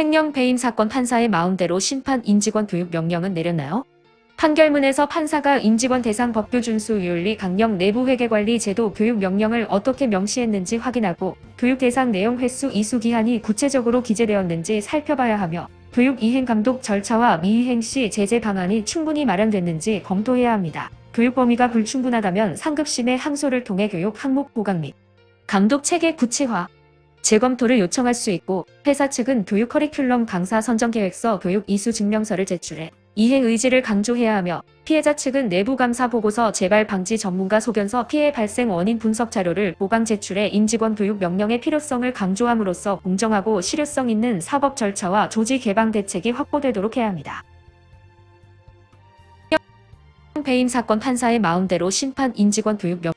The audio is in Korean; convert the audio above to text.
횡령 배임 사건 판사의 마음대로 심판 임직원 교육 명령은 내렸나요? 판결문에서 판사가 임직원 대상 법규 준수 윤리 강령 내부 회계 관리 제도 교육 명령을 어떻게 명시했는지 확인하고 교육 대상 내용 횟수 이수 기한이 구체적으로 기재되었는지 살펴봐야 하며 교육 이행 감독 절차와 미이행 시 제재 방안이 충분히 마련됐는지 검토해야 합니다. 교육 범위가 불충분하다면 상급심의 항소를 통해 교육 항목 보강 및 감독 체계 구체화, 재검토를 요청할 수 있고 회사 측은 교육 커리큘럼 강사 선정 계획서 교육 이수 증명서를 제출해 이행 의지를 강조해야 하며 피해자 측은 내부 감사 보고서 재발 방지 전문가 소견서 피해 발생 원인 분석 자료를 보강 제출해 임직원 교육 명령의 필요성을 강조함으로써 공정하고 실효성 있는 사법 절차와 조직 개방 대책이 확보되도록 해야 합니다. 배임 사건 판사의 마음대로 심판 임직원 교육 명